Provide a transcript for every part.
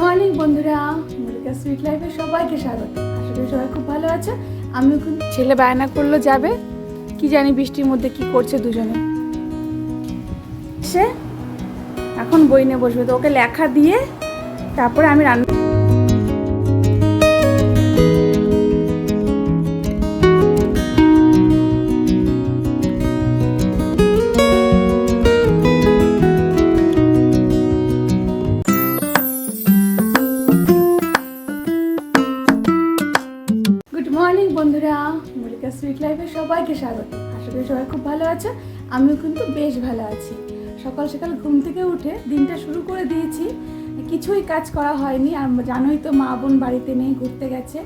Morning, বন্ধুরা। Mallika sweet লাইফে সবাইকে স্বাগত। আশা করি সবাই খুব ভালো আছে। আমি ছেলে বায়না করল যাবে। কি জানি বৃষ্টির মধ্যে কি করছে দুজনে। সে এখন বই নিয়ে বসবে। তো ওকে লেখা দিয়ে তারপরে আমি রান্না লাইফে সবাইকে স্বাগত। আশা করি সবাই খুব ভালো আছে। আমিও কিন্তু বেশ ভালো আছি। সকাল সকাল ঘুম থেকে উঠে দিনটা শুরু করে দিয়েছি। কিছুই কাজ করা হয়নি। আর জানোই তো মা বোন বাড়িতে নেই, ঘুরতে গেছে।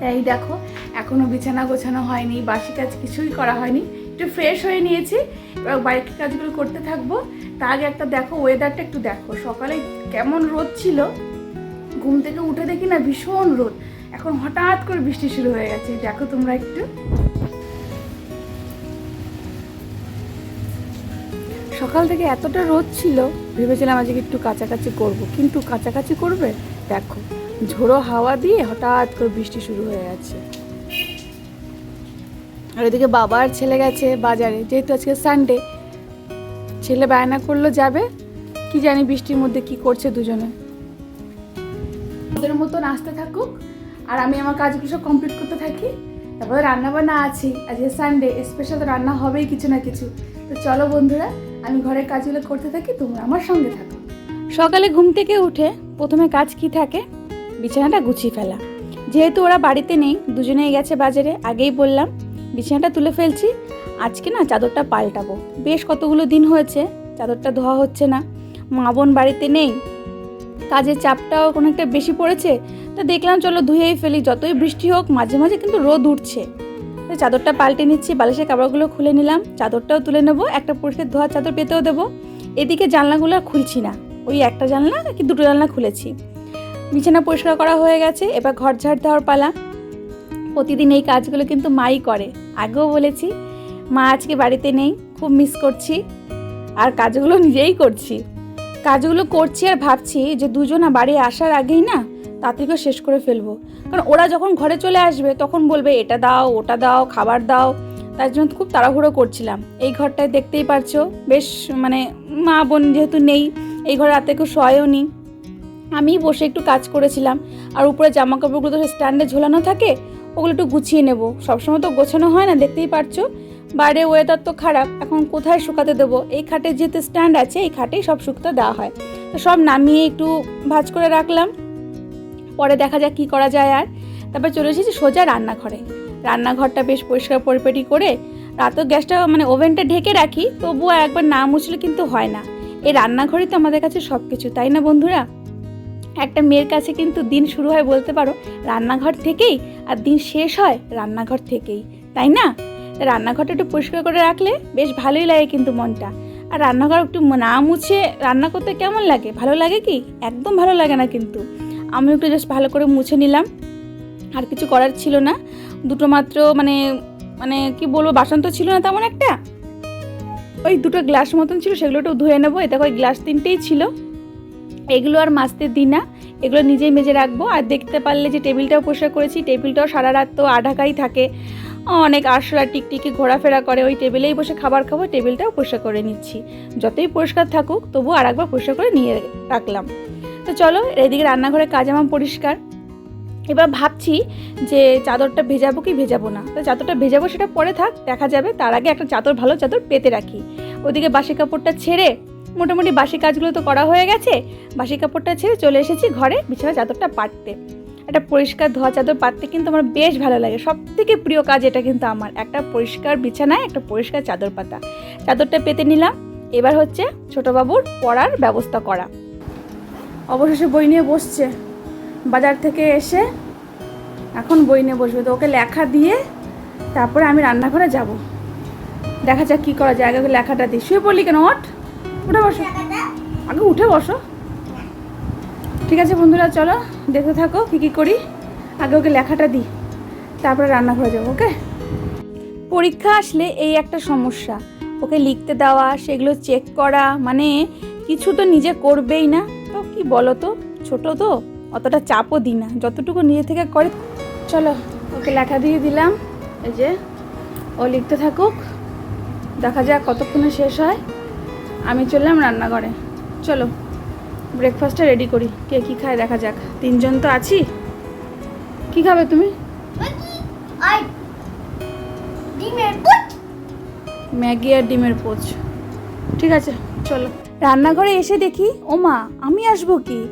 তাই দেখো এখনও বিছানা গোছানো হয়নি, বাসি কাজ কিছুই করা হয়নি। একটু ফ্রেশ হয়ে নিয়েছি। এবার বাড়ির কাজগুলো করতে থাকব। তার আগে একটা দেখো ওয়েদারটা একটু দেখো। সকালে কেমন রোদ ছিল। ঘুম থেকে উঠে দেখি না, ভীষণ রোদ। এখন হঠাৎ করে বৃষ্টি শুরু হয়ে গেছে। দেখো তোমরা একটু। সকাল থেকে এতটা রোদ ছিল, ভেবেছিলাম আজকে একটু কাছাকাছি করব। কিন্তু কাছাকাছি করবে? দেখো, ঝোড়ো হাওয়া দিয়ে হঠাৎ করে বৃষ্টি শুরু হয়ে গেছে। আর এদিকে বাবা আর ছেলে গেছে বাজারে, যেহেতু আজকে সানডে ছেলে বায়না করল, যাবে? কি জানি বৃষ্টির মধ্যে কি করছে দুজনে। ওদের মতন আসতে থাকুক। আর আমি আমার কাজগুলো সব কমপ্লিট করতে থাকি। তারপরে রান্না বান্না আছি। আজকে সানডে স্পেশাল রান্না হবেই কিছু না কিছু। তো চলো বন্ধুরা, আমি ঘরের কাজগুলো করতে থাকি, তোমরা আমার সঙ্গে থাকো। সকালে ঘুম থেকে উঠে প্রথমে কাজ কি থাকে? বিছানাটা গুছিয়ে ফেলা। যেহেতু ওরা বাড়িতে নেই, দুজনেই গেছে বাজারে, আগেই বললাম, বিছানাটা তুলে ফেলছি। আজকে না চাদরটা পাল্টাবো। বেশ কতগুলো দিন হয়েছে, চাদরটা ধোয়া হচ্ছে না। মা বোন বাড়িতে নেই কাজের চাপটাও কোনো একটা বেশি পড়েছে, তো দেখলাম চলো ধুয়েই ফেলি, যতই বৃষ্টি হোক মাঝে মাঝে কিন্তু রোদ উঠছে। চাদরটা পাল্টে নিচ্ছি, বালিশের কাপড়গুলো খুলে নিলাম, চাদরটাও তুলে নেব, একটা পরিষ্কার ধোয়া চাদর পেতেও দেবো। এদিকে জানলাগুলো আর খুলছি না, ওই একটা জানলা কি দুটো জানলা খুলেছি। বিছানা পরিষ্কার করা হয়ে গেছে, এবার ঘর ঝাড় দেওয়ার পালা। প্রতিদিন এই কাজগুলো কিন্তু মাই করে, আগেও বলেছি, মা আজকে বাড়িতে নেই, খুব মিস করছি, আর কাজগুলো নিজেই করছি। কাজগুলো করছি আর ভাবছি যে দুজনা বাড়ি আসার আগেই না তাড়াতাড়ি শেষ করে ফেলব। কারণ ওরা যখন ঘরে চলে আসবে, তখন বলবে, এটা দাও, ওটা দাও, খাবার দাও। তার জন্য খুব তাড়াহুড়ো করছিলাম। এই ঘরটায় দেখতেই পারছ, বেশ মানে মা বোন যেহেতু নেই, এই ঘরে রাতে কেউ শোয়ও নি। আমি বসে একটু কাজ করেছিলাম, আর উপরে জামা কাপড়গুলো তো স্ট্যান্ডে ঝোলানো থাকে, ওগুলো একটু গুছিয়ে নেব। সবসময় তো গোছানো হয় না, দেখতেই পারছ? বাইরে ওয়েদার তো খারাপ, এখন কোথায় শুকাতে দেবো? এই খাটে যেতে স্ট্যান্ড আছে, এই খাটেই সব শুকতে দেওয়া হয়। তো সব নামিয়ে একটু ভাজ করে রাখলাম। পরে দেখা যাক কী করা যায় আর। তারপর চলে এসেছি সোজা রান্নাঘরে। রান্নাঘরটা বেশ পরিষ্কার পরিপাটি করে, রাতেও গ্যাসটা মানে ওভেনটা ঢেকে রাখি, তবুও একবার না মুছলে কিন্তু হয় না। এই রান্নাঘরই তো আমাদের কাছে সব কিছু তাই না বন্ধুরা? একটা মেয়ের কাছে কিন্তু দিন শুরু হয় বলতে পারো, রান্নাঘর থেকেই, আর দিন শেষ হয় রান্নাঘর থেকেই, তাই না? রান্নাঘরটা একটু পরিষ্কার করে রাখলে বেশ ভালোই লাগে কিন্তু মনটা। আর রান্নাঘর একটু না মুছে রান্না করতে কেমন লাগে? ভালো লাগে কি? একদম ভালো লাগে না কিন্তু। আমি একটু জাস্ট ভালো করে মুছে নিলাম। আর কিছু করার ছিল না। দুটো মাত্র মানে মানে কি বলব বাসন তো ছিল না তেমন একটা? ওই দুটো গ্লাস মতন ছিল, সেগুলো একটু ধুয়ে নেব। এটা ওই গ্লাস তিনটেই ছিল। এগুলো আর মাজতে দিই না। এগুলো নিজেই মেজে রাখব। আর দেখতে পারলে যে টেবিলটাও পরিষ্কার করেছি, টেবিলটাও সারা রাত তো আঢাকাই থাকে। অনেক আরশোলা টিকটিকি ঘোরাফেরা করে ওই টেবিলেই বসে খাবার খাব, টেবিলটাও পরিষ্কার করে নিচ্ছি। যতই পরিষ্কার থাকুক তবু আর একবার পরিষ্কার করে নিয়ে রাখলাম। তো চলো, এদিকে রান্নাঘরে কাজ আমার পরিষ্কার। এবার ভাবছি যে চাদরটা ভেজাবো কি ভেজাবো না। তো চাদরটা ভেজাবো সেটা পরে থাক, দেখা যাবে। তার আগে একটা চাদর, ভালো চাদর পেতে রাখি। ওদিকে বাসি কাপড়টা ছেড়ে, মোটামুটি বাসি কাজগুলো তো করা হয়ে গেছে, বাসি কাপড়টা ছেড়ে চলে এসেছি ঘরে বিছানা চাদরটা পাততে একটা পরিষ্কার ধোয়া চাদর পাততে কিন্তু আমার বেশ ভালো লাগে। সব থেকে প্রিয় কাজ এটা কিন্তু আমার। একটা পরিষ্কার বিছানায় একটা পরিষ্কার চাদর পাতা। চাদরটা পেতে নিলাম। এবার হচ্ছে ছোটোবাবুর পড়ার ব্যবস্থা করা। অবশেষে বই নিয়ে বসছে। বাজার থেকে এসে এখন বই নিয়ে বসবে। তো ওকে লেখা দিয়ে তারপরে আমি রান্নাঘরে যাব। দেখা যাক কী করা যায়। আগে লেখাটা দিই। শুয়ে পড়লি কেন? ওঠ। উঠে বসো। আগে উঠে বসো। ঠিক আছে বন্ধুরা, চলো দেখতে থাকো কী কী করি। আগে ওকে লেখাটা দিই, তারপরে রান্নাঘরে যাব ওকে? পরীক্ষা আসলে এই একটা সমস্যা। ওকে লিখতে দেওয়া, সেগুলো চেক করা মানে কিছু তো নিজে করবেই না। তো কি বলো তো, ছোট তো, অতটা চাপও দিই না। যতটুকু নিজে থেকে করে, চলো ওকে লেখা দিয়ে দিলাম। এই যে, ও লিখতে থাকুক, দেখা যাক কতক্ষণে শেষ হয়। আমি চললাম রান্নাঘরে। চলো। ব্রেকফাস্টটা রেডি করি। কে কী খায় দেখা যাক। তিনজন তো আছি। কি খাবে তুমি? ম্যাগি আর ডিমের পোচ। ঠিক আছে চলো। রান্নাঘরে এসে দেখি ও মা আমি আসব কি?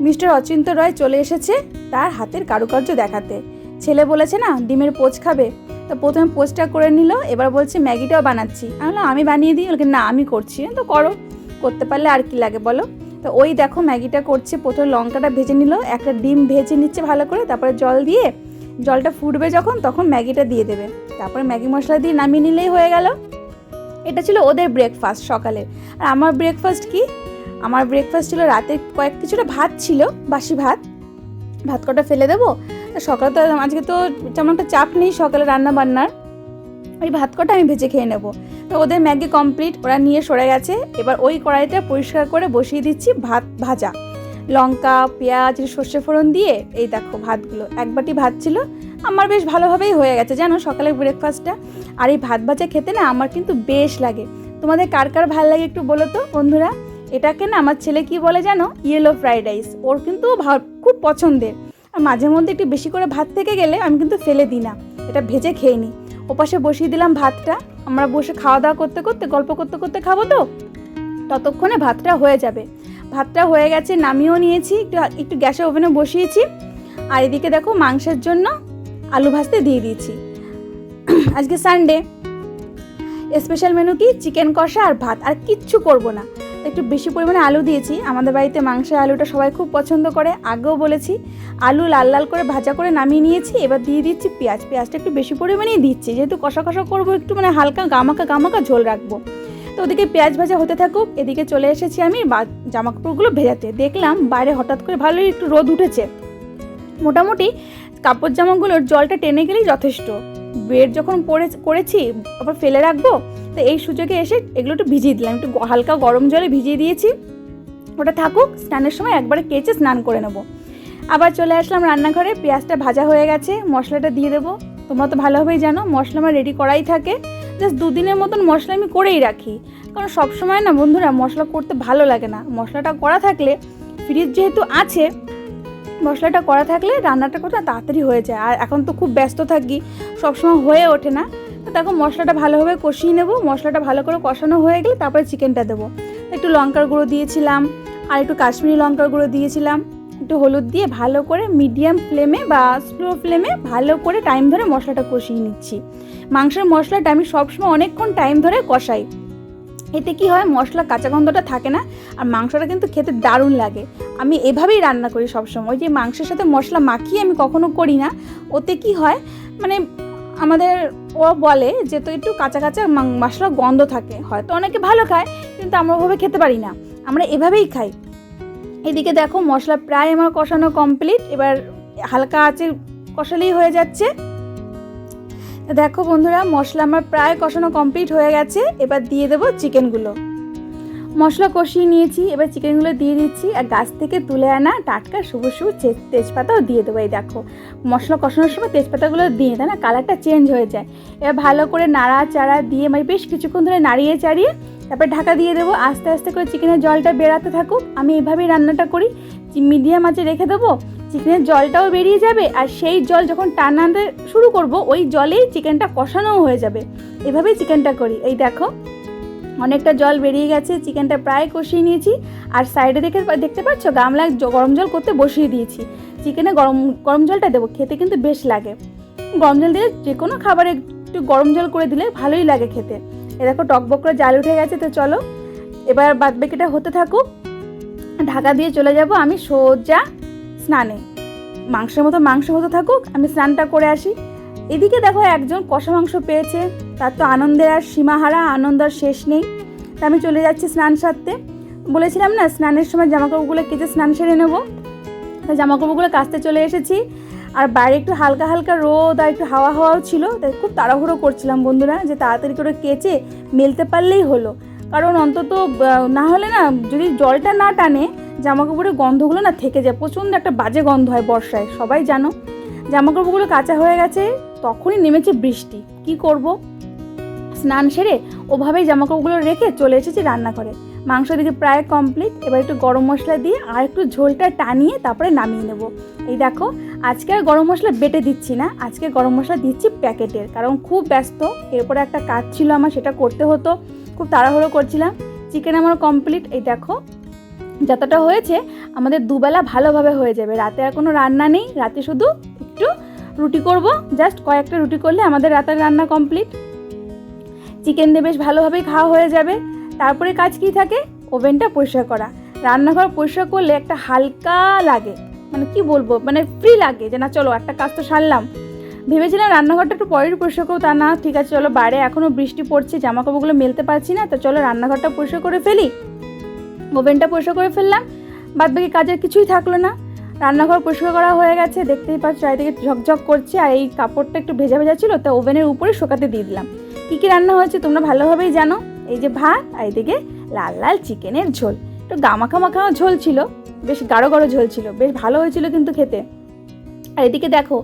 মিস্টার অচিন্ত রয় চলে এসেছে তার হাতের কারুকার্য দেখাতে। ছেলে বলেছে না ডিমের পোচ খাবে। তো প্রথমে পোচটা করে নিল এবার বলছে ম্যাগিটাও বানাচ্ছি। আমি বললাম আমি বানিয়ে দিই? বলকে না আমি করছি। তো করো করতে পারলে আর কি লাগে বলো? তো ওই দেখো ম্যাগিটা করছে, প্রথমে লঙ্কাটা ভেজে নিল, একটা ডিম ভেজে নিচ্ছে ভালো করে, তারপরে জল দিয়ে, জলটা ফুটবে যখন, তখন ম্যাগিটা দিয়ে দেবে। তারপরে ম্যাগি মশলা দিয়ে নামিয়ে নিলেই হয়ে গেল। এটা ছিল ওদের ব্রেকফাস্ট সকালের। আর আমার ব্রেকফাস্ট কি? আমার ব্রেকফাস্ট ছিল রাতে কয়েক, কিছুটা ভাত ছিল, বাসি ভাত। ভাত কটা ফেলে দেবো? সকালে তো, আজকে তো তেমন একটা চাপ নেই সকালে রান্না বান্নার ওই ভাত কটা আমি ভেজে খেয়ে নেব। তো ওদের ম্যাগি কমপ্লিট, ওরা নিয়ে সরে গেছে। এবার ওই কড়াইটা পরিষ্কার করে বসিয়ে দিচ্ছি ভাত, ভাজা। লঙ্কা, পেঁয়াজ, সর্ষে ফোড়ন দিয়ে এই দেখো ভাতগুলো। এক বাটি ভাত ছিল, আমার বেশ ভালোভাবেই হয়ে গেছে, জানো সকালের ব্রেকফাস্টটা আর এই ভাত ভাজা খেতে না আমার কিন্তু বেশ লাগে। তোমাদের কার কার ভালো লাগে একটু বলো তো, বন্ধুরা? এটাকে না আমার ছেলে কি বলে জানো? ইয়েলো ফ্রাইড রাইস ওর কিন্তু খুব পছন্দের। আর মাঝে মধ্যে একটু বেশি করে ভাত থেকে গেলে আমি কিন্তু ফেলে দিই না। এটা ভেজে খেয়ে নিই। ওপাশে বসিয়ে দিলাম ভাতটা। আমরা বসে খাওয়া দাওয়া করতে করতে, গল্প করতে করতে খাব তো? ততক্ষণে ভাতটা হয়ে যাবে। ভাতটা হয়ে গেছে, নামিয়েও নিয়েছি, একটু একটু গ্যাসে ওভেনে বসিয়েছি। আর এদিকে দেখো মাংসের জন্য আলু ভাজতে দিয়ে দিয়েছি। আজকে সানডে স্পেশাল মেনু কি? চিকেন কষা আর ভাত। আর কিচ্ছু করব না। একটু বেশি পরিমাণে আলু দিয়েছি। আমাদের বাড়িতে মাংসের আলুটা সবাই খুব পছন্দ করে। আগেও বলেছি, আলু লাল লাল করে ভাজা করে নামিয়ে নিয়েছি, এবার দিয়ে দিচ্ছি পেঁয়াজ। পেঁয়াজটা একটু বেশি পরিমাণেই দিচ্ছি, যেহেতু কষা কষা করব, একটু মানে হালকা গামাকা গামাকা ঝোল রাখব। তো ওদিকে পেঁয়াজ ভাজা হতে থাকুক, এদিকে চলে এসেছি আমি জামা কাপড়গুলো ভেজাতে। দেখলাম বাইরে হঠাৎ করে ভালোই একটু রোদ উঠেছে। মোটামুটি কাপড় জামাগুলোর জলটা টেনে গেলেই যথেষ্ট। বেড যখন পরে করেছি, আবার ফেলে রাখব তো এই সুযোগে এসে এগুলো একটু ভিজিয়ে দিলাম। একটু হালকা গরম জলে ভিজিয়ে দিয়েছি। ওটা থাকুক, স্নানের সময় একবারে কেচে স্নান করে নেব। আবার চলে আসলাম রান্নাঘরে, পেঁয়াজটা ভাজা হয়ে গেছে, মশলাটা দিয়ে দেবো। তোমরা তো ভালোভাবেই জানো, মশলা আমার রেডি করাই থাকে। জাস্ট দুদিনের মতন মশলা আমি করেই রাখি। কারণ সবসময় না বন্ধুরা, মশলা করতে ভালো লাগে না। মশলাটা করা থাকলে ফ্রিজ যেহেতু আছে, মশলাটা করা থাকলে রান্নাটা করতে তাড়াতাড়ি হয়ে যায়। আর এখন তো খুব ব্যস্ত থাকি, সবসময় হয়ে ওঠে না। দেখো মশলাটা ভালোভাবে কষিয়ে নেব। মশলাটা ভালো করে কষানো হয়ে গেলে তারপরে চিকেনটা দেবো। একটু লঙ্কার গুঁড়ো দিয়েছিলাম আর একটু কাশ্মীরি লঙ্কার গুঁড়ো দিয়েছিলাম। একটু হলুদ দিয়ে ভালো করে মিডিয়াম ফ্লেমে বা স্লো ফ্লেমে ভালো করে টাইম ধরে মশলাটা কষিয়ে নিচ্ছি। মাংসের মশলাটা আমি সবসময় অনেকক্ষণ টাইম ধরে কষাই। এতে কি হয়, মশলা কাঁচা গন্ধটা থাকে না আর মাংসটা কিন্তু খেতে দারুণ লাগে। আমি এভাবেই রান্না করি সবসময়। যে মাংসের সাথে মশলা মাখিয়ে আমি কখনো করি না। ওতে কি হয় মানে আমাদের ও বলে যে তো একটু কাঁচা কাঁচা মশলার মশলা গন্ধ থাকে। হয়তো অনেকে ভালো খায়, কিন্তু আমরা ওভাবে খেতে পারি না। আমরা এভাবেই খাই। এদিকে দেখো, মশলা প্রায় আমার কষানো কমপ্লিট। এবার হালকা আঁচে কষালেই হয়ে যাচ্ছে। দেখো বন্ধুরা, মশলা আমার প্রায় কষানো কমপ্লিট হয়ে গেছে। এবার দিয়ে দেবো চিকেনগুলো। মশলা কষিয়ে নিয়েছি, এবার চিকেনগুলো দিয়ে দিচ্ছি, আর গাছ থেকে তুলে আনা টাটকা সবুজ সবুজ তেজপাতাও দিয়ে দেবো, এই দেখো। মশলা কষানোর সময় তেজপাতাগুলো দিয়ে তাই না, কালারটা চেঞ্জ হয়ে যায়। এবার ভালো করে নাড়া চাড়া দিয়ে মানে বেশ কিছুক্ষণ ধরে নাড়িয়ে চাড়িয়ে, তারপর ঢাকা দিয়ে দেবো, আস্তে আস্তে করে চিকেনের জলটা বেরাতে থাকুক। আমি এভাবেই রান্নাটা করি মিডিয়াম আঁচে রেখে দেবো, চিকেনের জলটাও বেরিয়ে যাবে, আর সেই জল যখন টানাতে শুরু করব, ওই জলেই চিকেনটা কষানোও হয়ে যাবে। এভাবেই চিকেনটা করি, এই দেখো। অনেকটা জল বেরিয়ে গেছে, চিকেনটা প্রায় কষিয়ে নিয়েছি। আর সাইডে দেখে দেখতে পাচ্ছ গামলায় জ- গরম জল করতে বসিয়ে দিয়েছি। চিকেনে গরম গরম জলটা দেবো, খেতে কিন্তু বেশ লাগে। গরম জল দিয়ে যে কোনো খাবারে একটু গরম জল করে দিলে ভালোই লাগে খেতে। এ দেখো টকবক করে জাল উঠে গেছে, তো চলো। এবার বাদ বাকিটা হতে থাকুক। ঢাকা দিয়ে চলে যাব আমি সোজা স্নানে। মাংসের মতো মাংস হতে থাকুক, আমি স্নানটা করে আসি। এদিকে দেখো একজন কষা মাংস পেয়েছে। তার তো আনন্দের আর সীমাহারা, আনন্দ আর শেষ নেই। তা আমি চলে যাচ্ছি স্নান সারতে। বলেছিলাম না, স্নানের সময় জামাকাপড়গুলো কেচে স্নান সেরে নেব। তা জামাকাপড়গুলো কাচতে চলে এসেছি। আর বাইরে একটু হালকা হালকা রোদ আর একটু হাওয়া হাওয়াও ছিল। তাই খুব তাড়াহুড়ো করছিলাম বন্ধুরা যে তাড়াতাড়ি করে কেচে মেলতে পারলেই হলো। কারণ অন্তত না হলে না যদি জলটা না টানে জামা কাপড়ের গন্ধগুলো না থেকে যায়। প্রচণ্ড একটা বাজে গন্ধ হয় বর্ষায়, সবাই জানো। জামা কাপড়গুলো কাঁচা হয়ে গেছে, তখনই নেমেছে বৃষ্টি। কি করব? স্নান সেরে ওভাবেই জামা কাপড়গুলো রেখে চলে এসেছি রান্না করে মাংস দিকে প্রায় কমপ্লিট এবার একটু গরম মশলা দিয়ে আর একটু ঝোলটা টানিয়ে তারপরে নামিয়ে নেব। এই দেখো, আজকে আর গরম মশলা বেটে দিচ্ছি না, আজকে গরম মশলা দিচ্ছি প্যাকেটের, কারণ খুব ব্যস্ত, এরপরে একটা কাজ ছিল আমার, সেটা করতে হতো, খুব তাড়াহুড়ো করছিলাম। চিকেন আমার কমপ্লিট এই দেখো, যতটা হয়েছে আমাদের দুবেলা ভালোভাবে হয়ে যাবে, রাতে আর কোনো রান্না নেই, রাতে শুধু একটু রুটি করব জাস্ট কয়েকটা রুটি করলে আমাদের রাতের রান্না কমপ্লিট চিকেন দিয়ে বেশ ভালোভাবেই খাওয়া হয়ে যাবে। তারপরে কাজ কি থাকে? ওভেনটা পরিষ্কার করা। রান্নাঘর পরিষ্কার করলে একটা হালকা লাগে। মানে কি বলব? মানে ফ্রি লাগে যে না, চলো একটা কাজ তো সারলাম। ভেবেছিলাম রান্নাঘরটা একটু পরের পরিষ্কার করব, তা না, ঠিক আছে, চলো বাইরে এখনও বৃষ্টি পড়ছে জামা কাপড়গুলো মেলতে পারছি না, তো চলো রান্নাঘরটা পরিষ্কার করে ফেলি। ওভেনটা পরিষ্কার করে ফেললাম বাদ বাকি কাজের কিছুই থাকল না। রান্নাঘর পরিষ্কার করা হয়ে গেছে, দেখতেই পাচ্ছ, চারিদিকে ঝকঝক করছে, আর এই কাপড়টা একটু ভেজা ভেজা ছিল, তা ওভেনের উপরে শোকাতে দিয়ে দিলাম। কী কী রান্না হয়েছে তোমরা ভালোভাবেই জানো? এই যে ভাত আর এদিকে লাল লাল চিকেনের ঝোল। একটু গামাখা মাখাও ঝোল ছিল, বেশ গাঢ় গাঢ় ঝোল ছিল, বেশ ভালো হয়েছিল কিন্তু খেতে। আর এদিকে দেখো,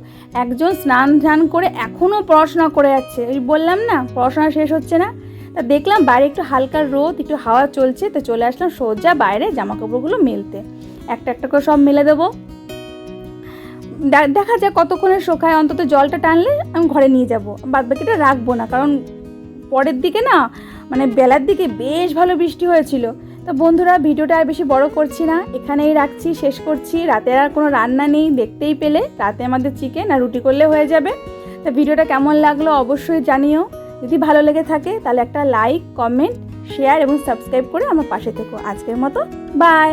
একজন স্নান ধান করে এখনও পড়াশোনা করে যাচ্ছে। ওই বললাম না, পড়াশোনা শেষ হচ্ছে না? তা দেখলাম বাইরে একটু হালকা রোদ, একটু হাওয়া চলছে, তো চলে আসলাম সোজা বাইরে জামা কাপড়গুলো মেলতে। একটা একটা করে সব মেলে দেবো। দেখা যায় কতক্ষণে শোকায়। অন্তত জলটা টানলে আমি ঘরে নিয়ে যাব। বাদ বাকিটা রাখব না, কারণ পরের দিকে না মানে বেলার দিকে বেশ ভালো বৃষ্টি হয়েছিল। তো বন্ধুরা, ভিডিওটা আর বেশি বড় করছি না, এখানেই রাখছি, শেষ করছি। রাতে আর কোনো রান্না নেই, দেখতেই পেলে। রাতে আমাদের চিকেন আর রুটি করলে হয়ে যাবে। তো ভিডিওটা কেমন লাগল অবশ্যই জানিও। যদি ভালো লেগে থাকে, তাহলে একটা লাইক, কমেন্ট, শেয়ার এবং সাবস্ক্রাইব করে আমার পাশে থেকো। আজকের মতো, বাই!